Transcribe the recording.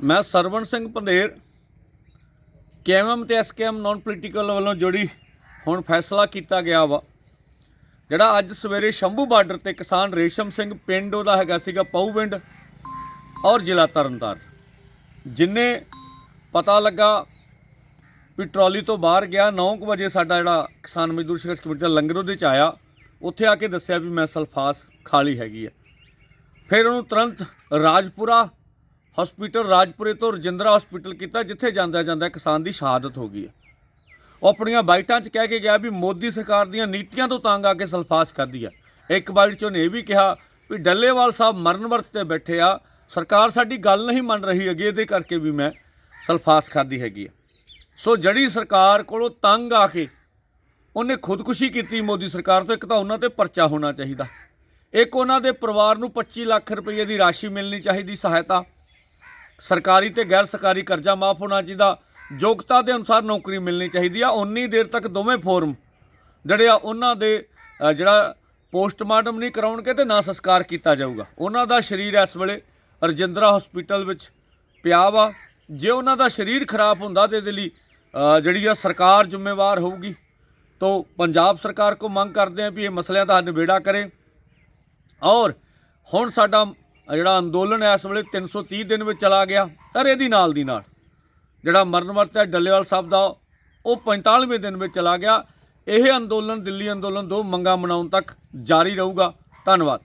ਮੈਂ ਸਰਵਣ ਸਿੰਘ ਪੰਧੇਰ ਕੇਐਮਐਮ ਤੇ SKM non political ਵੱਲੋਂ ਜੁੜੀ ਹੁਣ ਫੈਸਲਾ ਕੀਤਾ ਗਿਆ ਵਾ, ਜਿਹੜਾ ਅੱਜ ਸਵੇਰੇ ਸ਼ੰਭੂ ਬਾਰਡਰ ਤੇ ਕਿਸਾਨ ਰੇਸ਼ਮ ਸਿੰਘ ਪਿੰਡ ਉਹਦਾ ਹੈਗਾ ਸੀਗਾ ਪਊਵਿੰਡ ਔਰ ਜ਼ਿਲ੍ਹਾ ਤਰਨਤਾਰਨ। ਜਿੰਨੇ ਪਤਾ ਲੱਗਾ ਵੀ ਟਰਾਲੀ ਤੋਂ ਬਾਹਰ ਗਿਆ 9 ਵਜੇ ਸਾਡਾ ਜਿਹੜਾ ਕਿਸਾਨ ਮਜ਼ਦੂਰ ਸੰਘਰਸ਼ ਕਮੇਟੀ ਦਾ ਲੰਗਰ ਉਹਦੇ ਚ ਆਇਆ, ਉੱਥੇ ਆ ਕੇ ਦੱਸਿਆ ਵੀ ਮੈਂ ਸਲਫਾਸ ਖਾਲੀ ਹੈਗੀ ਆ। ਫਿਰ ਉਹਨੂੰ ਤੁਰੰਤ ਰਾਜਪੁਰਾ ਹਸਪੀਟਲ ਰਾਜਪੁਰੇ ਤੋਂ ਰਜਿੰਦਰਾ ਹਸਪੀਟਲ ਕੀਤਾ, ਜਿੱਥੇ ਜਾਂਦਾ ਜਾਂਦਾ ਕਿਸਾਨ ਦੀ ਸ਼ਹਾਦਤ ਹੋ ਗਈ ਹੈ। ਉਹ ਆਪਣੀਆਂ ਬਾਈਟਾਂ 'ਚ ਕਹਿ ਕੇ ਗਿਆ ਵੀ ਮੋਦੀ ਸਰਕਾਰ ਦੀਆਂ ਨੀਤੀਆਂ ਤੋਂ ਤੰਗ ਆ ਕੇ ਸਲਫਾਸ ਖਾਧੀ ਆ ਇੱਕ ਬਾਈਟ 'ਚ ਉਹਨੇ ਇਹ ਵੀ ਕਿਹਾ ਵੀ ਡੱਲੇਵਾਲ ਸਾਹਿਬ ਮਰਨ ਵਰਤ ਤੇ ਬੈਠੇ ਆ, ਸਰਕਾਰ ਸਾਡੀ ਗੱਲ ਨਹੀਂ ਮੰਨ ਰਹੀ ਹੈਗੀ ਇਹਦੇ ਕਰਕੇ ਵੀ ਮੈਂ ਸਲਫਾਸ ਖਾਧੀ ਹੈਗੀ ਆ। ਸੋ ਜਿਹੜੀ ਸਰਕਾਰ ਕੋਲੋਂ ਤੰਗ ਆ ਕੇ ਉਹਨੇ ਖੁਦਕੁਸ਼ੀ ਕੀਤੀ ਮੋਦੀ ਸਰਕਾਰ ਤੋਂ, ਇੱਕ ਤਾਂ ਉਹਨਾਂ ਤੇ ਪਰਚਾ ਹੋਣਾ ਚਾਹੀਦਾ। ਇੱਕ ਉਹਨਾਂ ਦੇ ਪਰਿਵਾਰ ਨੂੰ 25 ਲੱਖ ਰੁਪਏ ਦੀ ਰਾਸ਼ੀ ਮਿਲਣੀ ਚਾਹੀਦੀ ਸਹਾਇਤਾ ਸਰਕਾਰੀ ਤੇ ਗੈਰ ਸਰਕਾਰੀ ਕਰਜ਼ਾ ਮਾਫ ਹੋਣਾ ਚਾਹੀਦਾ। ਯੋਗਤਾ ਦੇ ਅਨੁਸਾਰ ਨੌਕਰੀ ਮਿਲਣੀ ਚਾਹੀਦੀ ਆ। ਉਨੀ ਦੇਰ ਤੱਕ ਦੋਵੇਂ ਫੋਰਮ ਜਿਹੜੇ ਆ ਉਹਨਾਂ ਦੇ ਅ, ਜਿਹੜਾ ਪੋਸਟਮਾਰਟਮ ਨਹੀਂ ਕਰਾਉਣਗੇ ਤੇ ਨਾ ਸੰਸਕਾਰ ਕੀਤਾ ਜਾਊਗਾ। ਉਹਨਾਂ ਦਾ ਸਰੀਰ ਇਸ ਵੇਲੇ ਰਜਿੰਦਰਾ ਹਸਪੀਟਲ ਵਿੱਚ ਪਿਆ ਵਾ। ਜੇ ਉਹਨਾਂ ਦਾ ਸਰੀਰ ਖਰਾਬ ਹੁੰਦਾ ਤੇ ਇਹਦੇ ਲਈ ਅ, ਜਿਹੜੀ ਆ ਸਰਕਾਰ ਜ਼ਿੰਮੇਵਾਰ ਹੋਊਗੀ। ਤੋਂ ਪੰਜਾਬ ਸਰਕਾਰ ਕੋ ਮੰਗ ਕਰਦੇ ਆ ਵੀ ਇਹ ਮਸਲਿਆਂ ਦਾ ਨਿਬੇੜਾ ਕਰੇ। ਔਰ ਹੁਣ ਸਾਡਾ ਜਿਹੜਾ ਅੰਦੋਲਨ ਇਸ ਵੇਲੇ 330 ਦਿਨ ਵਿੱਚ ਚਲਾ ਗਿਆ ਪਰ ਇਹਦੀ ਨਾਲ ਦੀ ਨਾਲ। ਜਿਹੜਾ ਮਰਨ ਵਰਤ ਹੈ, ਡੱਲੇਵਾਲ ਸਾਹਿਬ ਦਾ, ਉਹ 45ਵੇਂ ਦਿਨ ਵਿੱਚ ਚਲਾ ਗਿਆ। ਇਹ ਅੰਦੋਲਨ, ਦਿੱਲੀ ਅੰਦੋਲਨ, ਦੋ ਮੰਗਾਂ ਮਨਾਉਣ ਤੱਕ ਜਾਰੀ ਰਹੂਗਾ। ਧੰਨਵਾਦ।